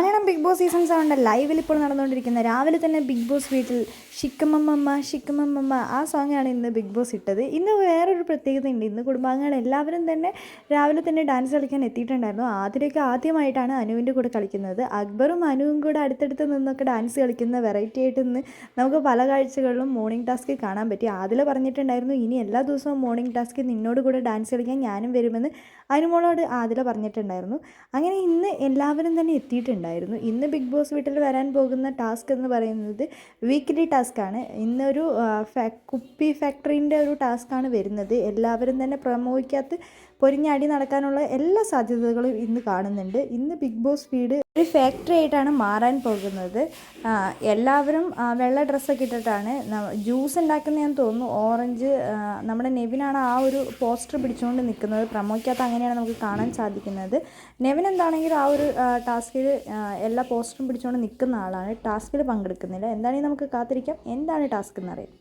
Malayalam big boss season സെവന്റെ ലൈവിൽ ഇപ്പോൾ നടന്നുകൊണ്ടിരിക്കുന്ന രാവിലെ തന്നെ ബിഗ് ബോസ് വീട്ടിൽ ഷിക്കമ്മമ്മ ഷിക്കമ്മമ്മ ആ സോങ്ങാണ് ഇന്ന് ബിഗ് ബോസ് ഇട്ടത്. ഇന്ന് വേറൊരു പ്രത്യേകതയുണ്ട്. ഇന്ന് കുടുംബാംഗങ്ങൾ എല്ലാവരും തന്നെ രാവിലെ തന്നെ ഡാൻസ് കളിക്കാൻ എത്തിയിട്ടുണ്ടായിരുന്നു. ആതിരയൊക്കെ ആദ്യമായിട്ടാണ് അനുവിന്റെ കൂടെ കളിക്കുന്നത്. അക്ബറും അനുവും കൂടെ അടുത്തടുത്ത് നിന്നൊക്കെ ഡാൻസ് കളിക്കുന്ന വെറൈറ്റി ആയിട്ട് ഇന്ന് നമുക്ക് പല കാഴ്ചകളിലും മോർണിംഗ് ടാസ്ക് കാണാൻ പറ്റി. ആദില പറഞ്ഞിട്ടുണ്ടായിരുന്നു ഇനി എല്ലാ ദിവസവും മോർണിംഗ് ടാസ്ക് നിന്നോട് കൂടെ ഡാൻസ് കളിക്കാൻ ഞാനും വരുമെന്ന്. അനുമോളോട് ആദില പറഞ്ഞിട്ടുണ്ടായിരുന്നു. അങ്ങനെ ഇന്ന് എല്ലാവരും തന്നെ എത്തിയിട്ടുണ്ടായിരുന്നു. ഇന്ന് ബിഗ് ബോസ് വീട്ടിൽ വരാൻ പോകുന്ന ടാസ്ക് എന്ന് പറയുന്നത് വീക്കിലി ടാസ്ക്കാണ് ഇന്നൊരു കുപ്പി ഫാക്ടറീന്റെ ഒരു ടാസ്ക്കാണ് വരുന്നത്. എല്ലാവരും തന്നെ പ്രമോയ്ക്കകത്ത് പൊരിഞ്ഞടി നടക്കാനുള്ള എല്ലാ സാധ്യതകളും ഇന്ന് കാണുന്നുണ്ട്. ഇന്ന് ബിഗ് ബോസ് വീട് ഒരു ഫാക്ടറി ആയിട്ടാണ് മാറാൻ പോകുന്നത്. എല്ലാവരും വെള്ള ഡ്രസ്സൊക്കെ ഇട്ടിട്ടാണ് ജ്യൂസ് ഉണ്ടാക്കുന്നതെന്ന് തോന്നുന്നു. ഓറഞ്ച് നമ്മുടെ നെവിനാണ് ആ ഒരു പോസ്റ്റർ പിടിച്ചുകൊണ്ട് നിൽക്കുന്നത്. പ്രമോയ്ക്കകത്ത് അങ്ങനെയാണ് നമുക്ക് കാണാൻ സാധിക്കുന്നത്. നെവൻ എന്താണെങ്കിലും ആ ഒരു ടാസ്കിൽ എല്ലാ പോസ്റ്ററും പിടിച്ചുകൊണ്ട് നിൽക്കുന്ന ആളാണ്. ടാസ്കിൽ പങ്കെടുക്കുന്നില്ല. എന്താണെങ്കിൽ നമുക്ക് കാത്തിരിക്കാം. എന്താണ് ടാസ്ക് എന്നറിയാം